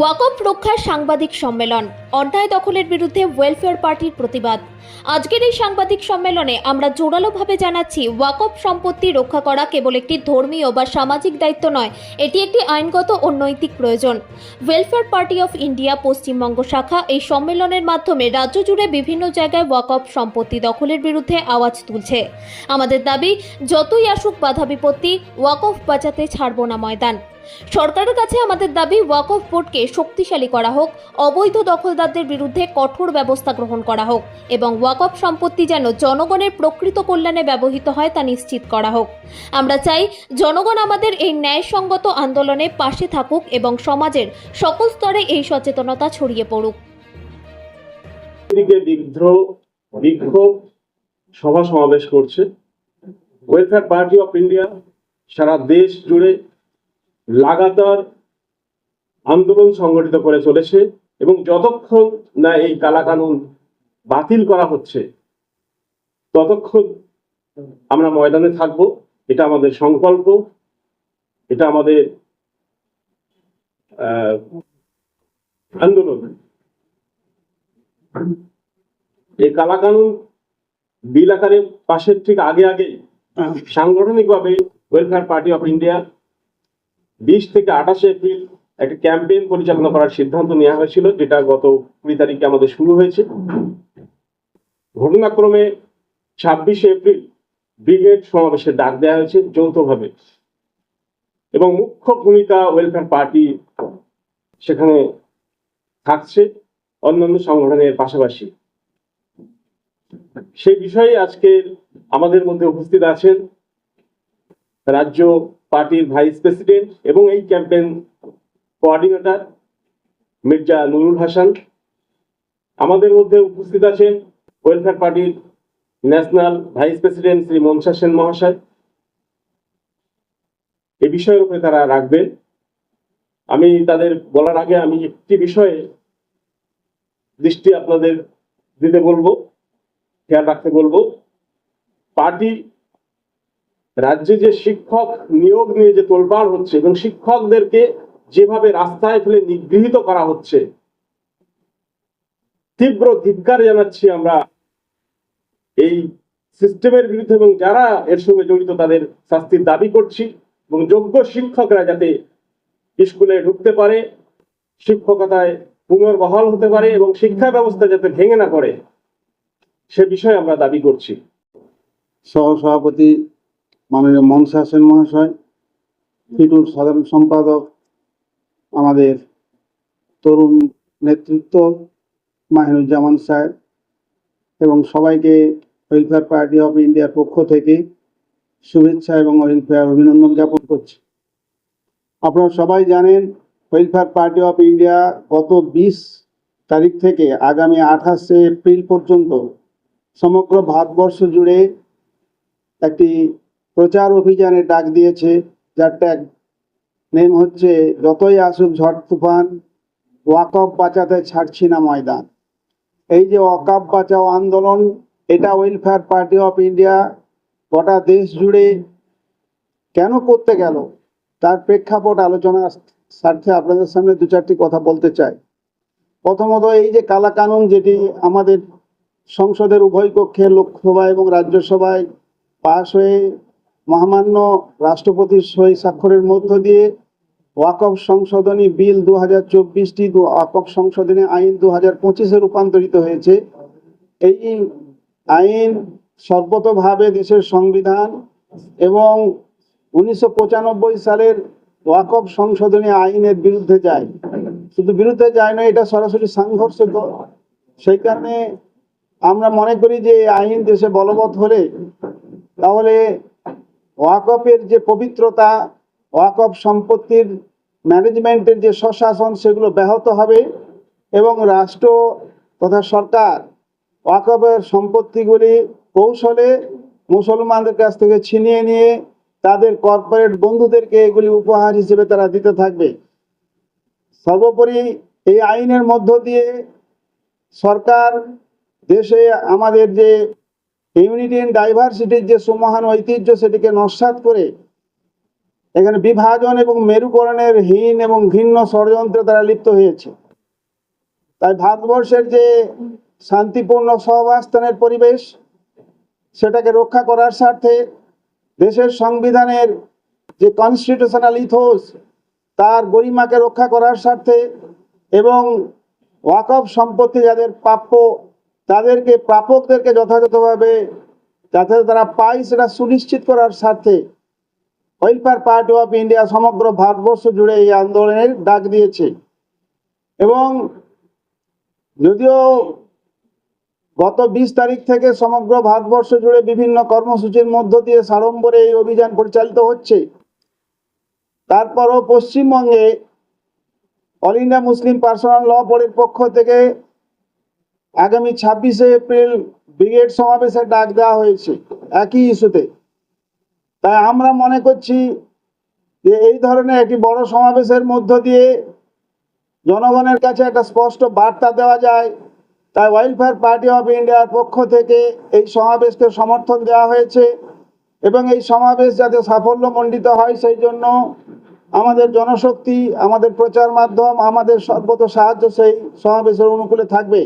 ওয়াকফ রক্ষার সাংবাদিক সম্মেলন, অন্যায় দখলের বিরুদ্ধে ওয়েলফেয়ার পার্টির প্রতিবাদ। আজকের এই সাংবাদিক সম্মেলনে আমরা জোরালোভাবে জানাচ্ছি ওয়াকফ সম্পত্তি রক্ষা করা কেবল একটি ধর্মীয় বা সামাজিক দায়িত্ব নয়, এটি একটি আইনগত ও নৈতিক প্রয়োজন। Welfare Party of India Paschimbanga শাখা এই সম্মেলনের মাধ্যমে রাজ্য জুড়ে বিভিন্ন জায়গায় ওয়াকফ সম্পত্তি দখলের বিরুদ্ধে আওয়াজ তুলছে। আমাদের দাবি, যতই আসুক বাধা বিপত্তি ওয়াকফ বাঁচাতে ছাড়ব না ময়দান। সরকারের কাছে আমাদের দাবি ওয়াকফ বোর্ডকে শক্তিশালী করা হোক, অবৈধ দখলদারদের বিরুদ্ধে কঠোর ব্যবস্থা গ্রহণ করা হোক এবং ওয়াকফ সম্পত্তি যেন জনগণের প্রকৃত কল্যাণে ব্যবহৃত হয় তা নিশ্চিত করা হোক। আমরা চাই জনগণ আমাদের এই ন্যায়সঙ্গত আন্দোলনে পাশে থাকুক এবং সমাজের সকল স্তরে এই সচেতনতা ছড়িয়ে পড়ুক। সভা সমাবেশ করছে। ওয়েলফেয়ার পার্টি অফ ইন্ডিয়া সারা দেশ জুড়ে লাগাতার আন্দোলন সংগঠিত করে চলেছে এবং যতক্ষণ না এই কালাকানুন বাতিল করা হচ্ছে ততক্ষণ আমরা ময়দানে থাকব। এটা আমাদের সংকল্প। এটা আমাদের আন্দোলন। এই কালাকানুন বিল আকারে পাশের ঠিক আগে আগে সাংগঠনিকভাবে ওয়েলফেয়ার পার্টি অফ ইন্ডিয়া বিশ থেকে আঠাশে এপ্রিল একটা ক্যাম্পেইন পরিচালনা করার সিদ্ধান্ত নেওয়া হয়েছিল, যেটা গত কুড়ি তারিখে আমাদের শুরু হয়েছে। ঘটনাক্রমে ছাব্বিশে এপ্রিল ব্রিগেড সমাবেশের ডাক দেওয়া হয়েছে যৌথভাবে। এবং মুখ্য ভূমিকা ওয়েলফেয়ার পার্টি সেখানে থাকছে অন্যান্য সংগঠনের পাশাপাশি। সেই বিষয়ে আজকে আমাদের মধ্যে উপস্থিত আছেন রাজ্য পার্টির ভাইস প্রেসিডেন্ট এবং এই ক্যাম্পেইন কোঅর্ডিনেটর মির্জা নুরুল হাসান। আমাদের মধ্যে উপস্থিত আছেন ওয়েলফেয়ার পার্টির national vice president Shri Mansa Sen মহাশয়। এই বিষয়ের উপরে তারা রাখবেন আমি তাদের বলার আগে আমি একটি বিষয়ে দৃষ্টি আপনাদের দিতে বলব, খেয়াল রাখতে বলব। পার্টি রাজ্যে যে শিক্ষক নিয়োগ নিয়ে যে তোলপাড় হচ্ছে এবং শিক্ষকদেরকে যেভাবে রাস্তায় ফেলে নিগৃহীত করা হচ্ছে, তীব্র ধিক্কার জানাচ্ছি আমরা এই সিস্টেমের বিরুদ্ধে এবং যারা এর সঙ্গে জড়িত তাদের শাস্তির দাবি করছি এবং যোগ্য শিক্ষকরা যাতে স্কুলে ঢুকতে পারে, শিক্ষকতায় পুনর্বহাল হতে পারে এবং শিক্ষা ব্যবস্থা যাতে ভেঙে না পড়ে, সে বিষয়ে আমরা দাবি করছি। সহ সভাপতি মাননীয় মনসা সেন মহাশয় ফিটুর সাধারণ সম্পাদক, আমাদের তরুণ নেতৃত্ব মাহিনুজ্জামান সাহেব এবং সবাইকে ওয়েলফেয়ার পার্টি অফ ইন্ডিয়ার পক্ষ থেকে শুভেচ্ছা এবং ওয়েলফেয়ার অভিনন্দন জ্ঞাপন করছি। আপনারা সবাই জানেন ওয়েলফেয়ার পার্টি অফ ইন্ডিয়া গত বিশ তারিখ থেকে আগামী আঠাশে এপ্রিল পর্যন্ত সমগ্র ভারতবর্ষ জুড়ে একটি প্রচার অভিযানে ডাক দিয়েছে, যার ট্যাগ নেম হচ্ছে, যতই আসুক ঝড় তুফান, ওয়াকফ বাঁচাতে ছাড়ছি না ময়দান। এই যে ওয়াকফ বাঁচাও আন্দোলন, এটা ওয়েলফেয়ার পার্টি অফ ইন্ডিয়া গোটা দেশ জুড়ে কেন করতে গেল? তার প্রেক্ষাপট আলোচনার স্বার্থে আপনাদের সামনে দু চারটি কথা বলতে চাই। প্রথমত এই যে কালা কানুন যেটি আমাদের সংসদের উভয় কক্ষে লোকসভা এবং রাজ্যসভায় পাশ হয়ে মহামান্য রাষ্ট্রপতির সই স্বাক্ষরের মধ্য দিয়ে ওয়াকফ সংশোধনী বিল দু হাজার চব্বিশটি ওয়াকফ সংশোধনী আইন দু হাজার পঁচিশে রূপান্তরিত হয়েছে। এই আইন সর্বতভাবে দেশের সংবিধান এবং উনিশশো পঁচানব্বই সালের ওয়াকফ সংশোধনী আইনের বিরুদ্ধে যায়। শুধু বিরুদ্ধে যায় না এটা সরাসরি সাংঘর্ষ সেই কারণে আমরা মনে করি যে এই আইন দেশে বলবৎ হলে তাহলে ওয়াকফের যে পবিত্রতা, ওয়াকফ সম্পত্তির ম্যানেজমেন্টের যে স্বশাসন, সেগুলো ব্যাহত হবে এবং রাষ্ট্র তথা সরকার ওয়াকফের সম্পত্তিগুলি কৌশলে মুসলমানদের কাছ থেকে ছিনিয়ে নিয়ে তাদের কর্পোরেট বন্ধুদেরকে এগুলি উপহার হিসেবে তারা দিতে থাকবে। সর্বোপরি এই আইনের মধ্য দিয়ে সরকার দেশে আমাদের যে ইউনিটি ইন ডাইভার্সিটির যে সুমহান ঐতিহ্য সেটিকে নস্বাত করে এখানে বিভাজন এবং মেরুকরণের হীন এবং ঘৃণ্য ষড়যন্ত্রে তারা লিপ্ত হয়েছে। তাই ভারতবর্ষের যে শান্তিপূর্ণ সহাবস্থানের পরিবেশ, সেটাকে রক্ষা করার স্বার্থে দেশের সংবিধানের যে কনস্টিটিউশনাল ইথোস, তার গরিমাকে রক্ষা করার স্বার্থে এবং ওয়াকফ সম্পত্তি যাদের প্রাপ্য তাদেরকে, প্রাপকদেরকে যথাযথভাবে, যাতে তারা পায় সেটা সুনিশ্চিত করার স্বার্থে ওয়েলফেয়ার পার্টি অফ ইন্ডিয়া সমগ্র ভারতবর্ষ জুড়ে এই আন্দোলনের ডাক দিয়েছে। এবং যদিও গত বিশ তারিখ থেকে সমগ্র ভারতবর্ষ জুড়ে বিভিন্ন কর্মসূচির মধ্য দিয়ে সাড়ম্বরে এই অভিযান পরিচালিত হচ্ছে, তারপরও পশ্চিমবঙ্গে All India Muslim Personal Law বোর্ডের পক্ষ থেকে আগামী ছাব্বিশে এপ্রিল ব্রিগেড সমাবেশের ডাক দেওয়া হয়েছে, একই ইস্যুতে। তাই আমরা মনে করছি যে এই ধরনের একটি বড় সমাবেশের মধ্য দিয়ে জনগণের কাছে একটা স্পষ্ট বার্তা দেওয়া যায়। তাই ওয়েলফেয়ার পার্টি অফ ইন্ডিয়ার পক্ষ থেকে এই সমাবেশকে সমর্থন দেওয়া হয়েছে এবং এই সমাবেশ যাতে সাফল্যমণ্ডিত হয় সেই জন্য আমাদের জনশক্তি, আমাদের প্রচার মাধ্যম, আমাদের সর্বত সাহায্য সেই সমাবেশের অনুকূলে থাকবে।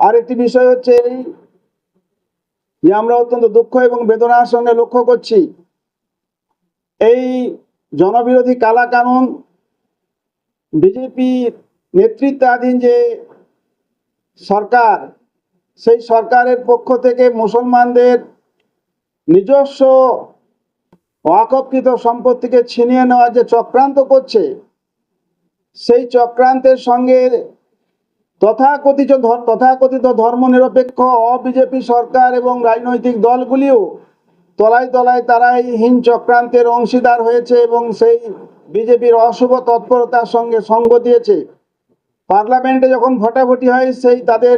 আরেকটি বিষয় হচ্ছে এই যে আমরা অত্যন্ত দুঃখ এবং বেদনার সঙ্গে লক্ষ্য করছি, এই জনবিরোধী কালা কানুন বিজেপি নেতৃত্বাধীন যে সরকার, সেই সরকারের পক্ষ থেকে মুসলমানদের নিজস্ব ওয়াকফকৃত সম্পত্তিকে ছিনিয়ে নেওয়ার যে চক্রান্ত করছে, সেই চক্রান্তের সঙ্গে তথাকথিত তথাকথিত ধর্মনিরপেক্ষ অবিজেপি সরকার এবং রাজনৈতিক দলগুলিও তলায় তলায় তারা এই হীন চক্রান্তের অংশীদার হয়েছে এবং সেই বিজেপির অশুভ তৎপরতার সঙ্গে সঙ্গ দিয়েছে। পার্লামেন্টে যখন ভোটাভুটি হয়, সেই তাদের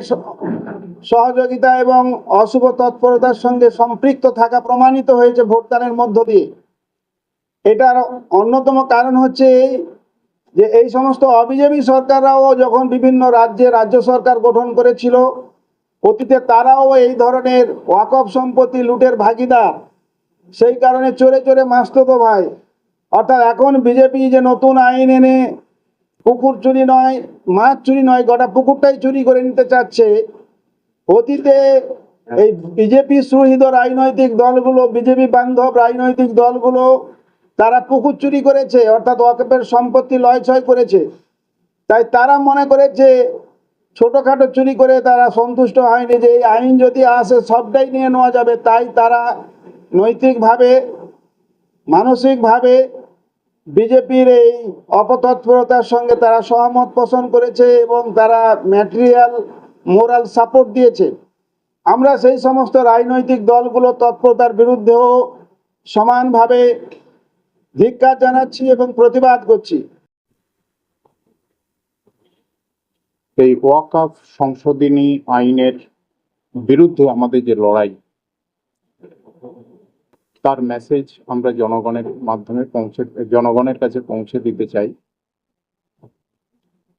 সহযোগিতা এবং অশুভ তৎপরতার সঙ্গে সম্পৃক্ত থাকা প্রমাণিত হয়েছে ভোটদানের মধ্য দিয়ে। এটার অন্যতম কারণ হচ্ছে যে এই সমস্ত অবিজেপি সরকাররাও যখন বিভিন্ন রাজ্যে রাজ্য সরকার গঠন করেছিল, অতীতে তারাও এই ধরনের ওয়াকফ সম্পত্তি লুটের ভাগিদার। সেই কারণে চোরে চোরে মাসতো ভাই। অর্থাৎ এখন বিজেপি যে নতুন আইন এনে পুকুর চুরি নয়, মাছ চুরি নয়, গোটা পুকুরটাই চুরি করে নিতে চাচ্ছে, অতীতে এই বিজেপি সুহৃদ রাজনৈতিক দলগুলো, বিজেপি বান্ধব রাজনৈতিক দলগুলো তারা পুকুর চুরি করেছে, অর্থাৎ ওয়াকফের সম্পত্তি লয়ছয় করেছে। তাই তারা মনে করেছে ছোটোখাটো চুরি করে তারা সন্তুষ্ট হয়নি যে এই আইন যদি আসে, সবটাই নিয়ে নেওয়া যাবে। তাই তারা নৈতিকভাবে, মানসিকভাবে বিজেপির এই অপতৎপরতার সঙ্গে তারা সহমত পোষণ করেছে এবং তারা ম্যাটেরিয়াল মোরাল সাপোর্ট দিয়েছে। আমরা সেই সমস্ত রাজনৈতিক দলগুলো তৎপরতার বিরুদ্ধেও সমানভাবে ধিক্কার জানাচ্ছি এবং প্রতিবাদ করছি। এই ওয়াকফ সংশোধনী আইনের বিরুদ্ধে আমাদের যে লড়াই, তার মেসেজ আমরা জনগণের মাধ্যমে পৌঁছে, জনগণের কাছে পৌঁছে দিতে চাই।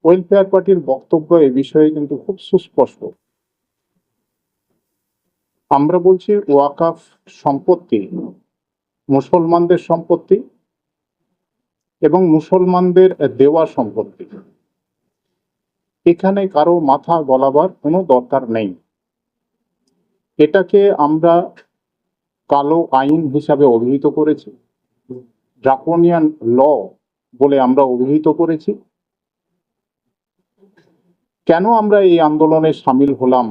ওয়েলফেয়ার পার্টির বক্তব্য এ বিষয়ে কিন্তু খুব সুস্পষ্ট। আমরা বলছি ওয়াকফ সম্পত্তি, মুসলমানদের সম্পত্তি এবং মুসলমানদের দেওয়া সম্পত্তি। এখানে কারও মাথা গলাবার কোনো দরকার নেই। এটাকে আমরা কালো আইন হিসাবে অভিহিত করেছি, ড্রাকোনিয়ান ল বলে আমরা অভিহিত করেছি। কেন আমরা এই আন্দোলনে সামিল হলাম?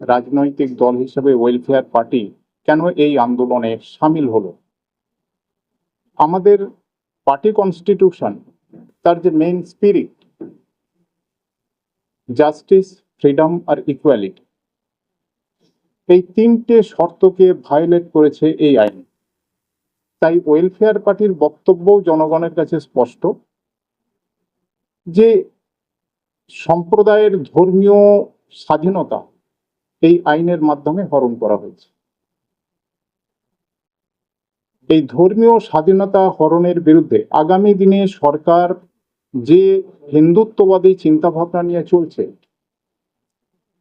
রাজনৈতিক দল হিসেবে ওয়েলফেয়ার পার্টি কেন এই আন্দোলনে সামিল হলো? আমাদের পার্টি কনস্টিটিউশন, তার যে মেইন স্পিরিট জাস্টিস ফ্রিডম আর ইকুয়ালিটি এই তিনটে শর্তকে ভায়োলেট করেছে এই আইন। তাই ওয়েলফেয়ার পার্টির বক্তব্যও জনগণের কাছে স্পষ্ট যে সম্প্রদায়ের ধর্মীয় স্বাধীনতা এই আইনের মাধ্যমে হরণ করা হয়েছে। এই ধর্মীয় স্বাধীনতা হরণের বিরুদ্ধে আগামী দিনে সরকার যে হিন্দুত্ববাদী চিন্তাভাবনা নিয়ে চলছে,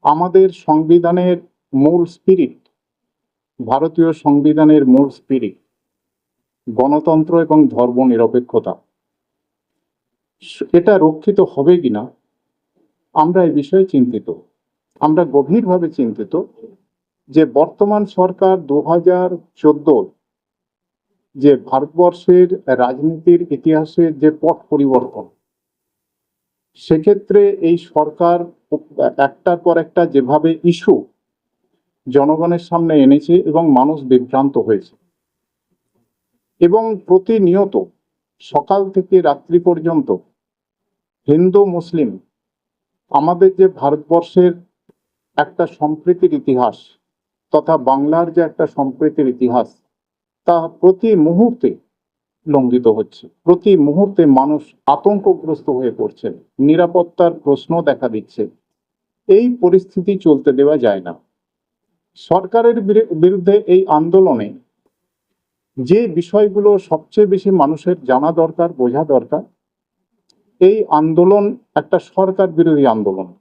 আমাদের সংবিধানের মূল স্পিরিট ভারতীয় সংবিধানের মূল স্পিরিট গণতন্ত্র এবং ধর্ম নিরপেক্ষতা, এটা রক্ষিত হবে কিনা, আমরা এই বিষয়ে চিন্তিত। আমরা গভীরভাবে চিন্তিত যে বর্তমান সরকার দু হাজার যে ভারতবর্ষের রাজনীতির ইতিহাসের যে পথ পরিবর্তন, সেক্ষেত্রে এই সরকার একটার পর একটা যেভাবে ইস্যু জনগণের সামনে এনেছে এবং মানুষ বিভ্রান্ত হয়েছে। এবং প্রতিনিয়ত সকাল থেকে রাত্রি পর্যন্ত হিন্দু, মুসলিম, আমাদের যে ভারতবর্ষের একটা সম্প্রীতির ইতিহাস তথা বাংলার যে একটা সম্প্রীতির ইতিহাস তা প্রতি মুহূর্তে লঙ্ঘিত হচ্ছে। প্রতি মুহূর্তে মানুষ আতঙ্কগ্রস্ত হয়ে পড়ছে। নিরাপত্তার প্রশ্ন দেখা দিচ্ছে। এই পরিস্থিতি চলতে দেওয়া যায় না। সরকারের বিরে- বিরুদ্ধে এই আন্দোলনে যে বিষয়গুলো সবচেয়ে বেশি মানুষের জানা দরকার, বোঝা দরকার, এই আন্দোলন একটা সরকার বিরোধী আন্দোলন।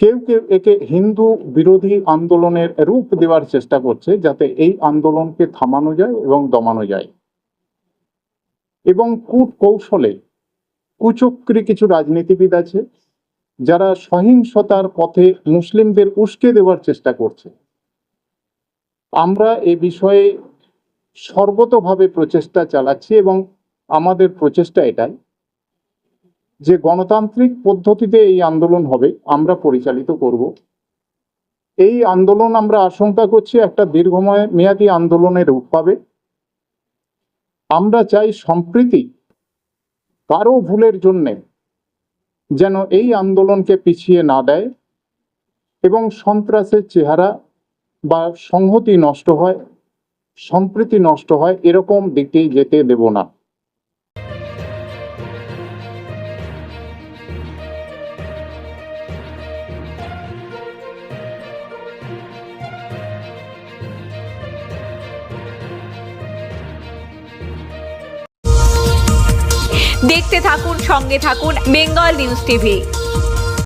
কেউ কেউ একে হিন্দু বিরোধী আন্দোলনের রূপ দেওয়ার চেষ্টা করছে যাতে এই আন্দোলনকে থামানো যায় এবং দমানো যায়। এবং কূট কৌশলে কুচক্রী কিছু রাজনীতিবিদ আছে, যারা সহিংসতার পথে মুসলিমদের উস্কে দেওয়ার চেষ্টা করছে। আমরা এ বিষয়ে সর্বতভাবে প্রচেষ্টা চালাচ্ছি এবং আমাদের প্রচেষ্টা এটাই। যে গণতান্ত্রিক পদ্ধতিতে এই আন্দোলন হবে, আমরা পরিচালিত করব। এই আন্দোলন আমরা আশঙ্কা করছি একটা দীর্ঘময় মেয়াদী আন্দোলনের রূপ পাবে। আমরা চাই সম্প্রীতি কারও ভুলের জন্যে যেন এই আন্দোলনকে পিছিয়ে না দেয় এবং সন্ত্রাসের চেহারা বা সংহতি নষ্ট হয়, সম্প্রীতি নষ্ট হয়, এরকম দিকে যেতে দেব না। সঙ্গে থাকুন বেঙ্গল নিউজ টিভি।